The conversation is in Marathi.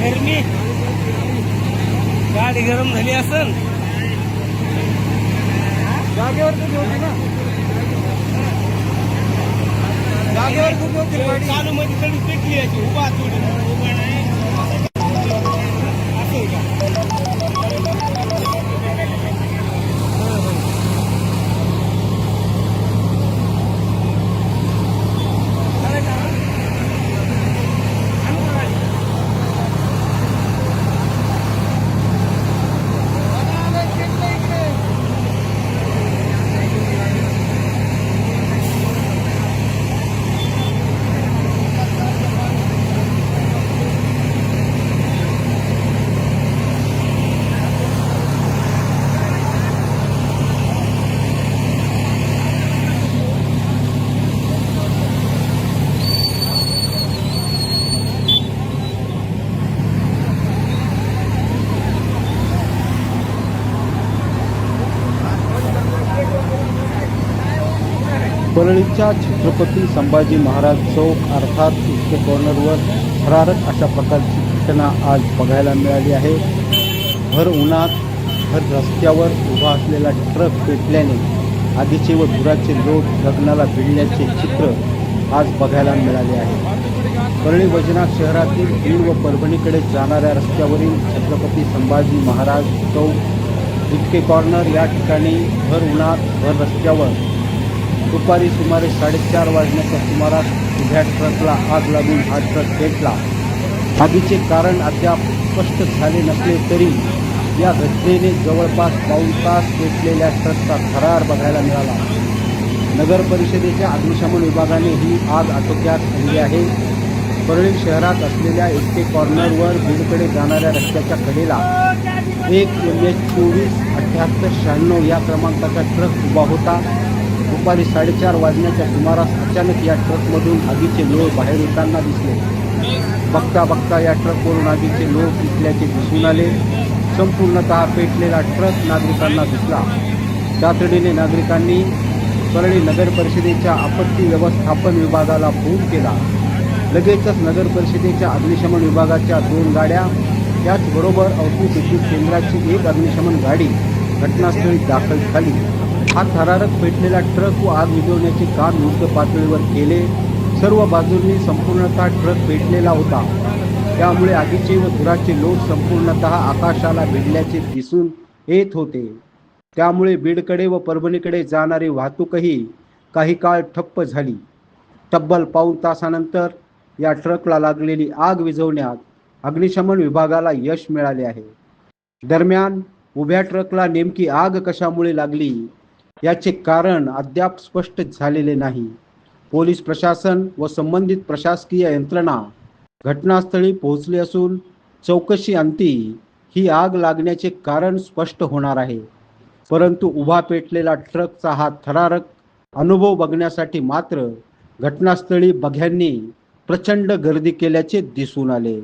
गर्मी गरमी गाडी गरम झाली असन. जागेवर कुठे होती ना. जागेवर कुठे होती चालू मध्ये थोडी पेटली याची. उभा थोडी परळीच्या छत्रपती संभाजी महाराज चौक अर्थात इतके कॉर्नरवर थरारक अशा प्रकारची घटना आज बघायला मिळाली आहे. भर उन्हात भर रस्त्यावर उभा असलेला ट्रक पेटल्याने आगीचे व धुराचे लोट लग्नाला भिडण्याचे चित्र आज बघायला मिळाले आहे. परळी वैजनाथ शहरातील बीड व परभणीकडे जाणाऱ्या रस्त्यावरील छत्रपती संभाजी महाराज चौक इतके कॉर्नर या ठिकाणी भर उन्हात भर रस्त्यावर दुपारी सुमारे साडेचार वाजण्याच्या सुमारास उभ्या ट्रकला आग लागून हा ट्रक पेटला. आगीचे कारण अद्याप स्पष्ट झाले नसले तरी या घटनेने जवळपास पाऊण तास पेटलेल्या ट्रकचा थरार बघायला मिळाला. नगर परिषदेच्या अग्निशमन विभागाने ही आग आटोक्यात आणली आहे. परळी शहरात असलेल्या एस कॉर्नरवर बीडकडे जाणाऱ्या रस्त्याच्या कडेला एक एम एच चोवीस अठ्ठ्याहत्तर शहाण्णव या क्रमांकाचा ट्रक उभा होता. दुपारी साडेचार वाजण्याच्या सुमारास अचानक या ट्रकमधून आगीचे लोळ बाहेर येताना दिसले. बघता बघता या ट्रकवरून आगीचे लोळ दिसल्याचे दिसून आले. संपूर्णतः पेटलेला ट्रक नागरिकांना दिसला. तातडीने नागरिकांनी परळी नगर परिषदेच्या आपत्ती व्यवस्थापन विभागाला फोन केला. लगेचच नगर परिषदेच्या अग्निशमन विभागाच्या दोन गाड्या त्याचबरोबर अवती विद्युत केंद्राची एक अग्निशमन गाडी घटनास्थळी दाखल झाली. हा थरारक पेटलेला ट्रक व आग विझवण्याचे काम युद्ध पातळीवर केले. सर्व बाजूंनी संपूर्णतः ट्रक पेटलेला होता. त्यामुळे आगीचे व धुराचे लोट संपूर्णतः आकाशाला भिडल्याचे दिसून येत होते. त्यामुळे बीडकडे व परभणीकडे जाणारी वाहतूकही काही काळ ठप्प झाली. तब्बल पाऊण तासानंतर या ट्रकला लागलेली आग विझवण्यात अग्निशमन विभागाला यश मिळाले आहे. दरम्यान उभ्या ट्रकला नेमकी आग कशामुळे लागली? याचे कारण अद्याप स्पष्ट झालेले नाही. पोलीस प्रशासन व संबंधित प्रशासकीय यंत्रणा घटनास्थळी पोहोचली असून चौकशी अंती ही आग लागण्याचे कारण स्पष्ट होणार आहे. परंतु उभा पेटलेला ट्रकचा हा थरारक अनुभव बघण्यासाठी मात्र घटनास्थळी बघ्यांनी प्रचंड गर्दी केल्याचे दिसून आले.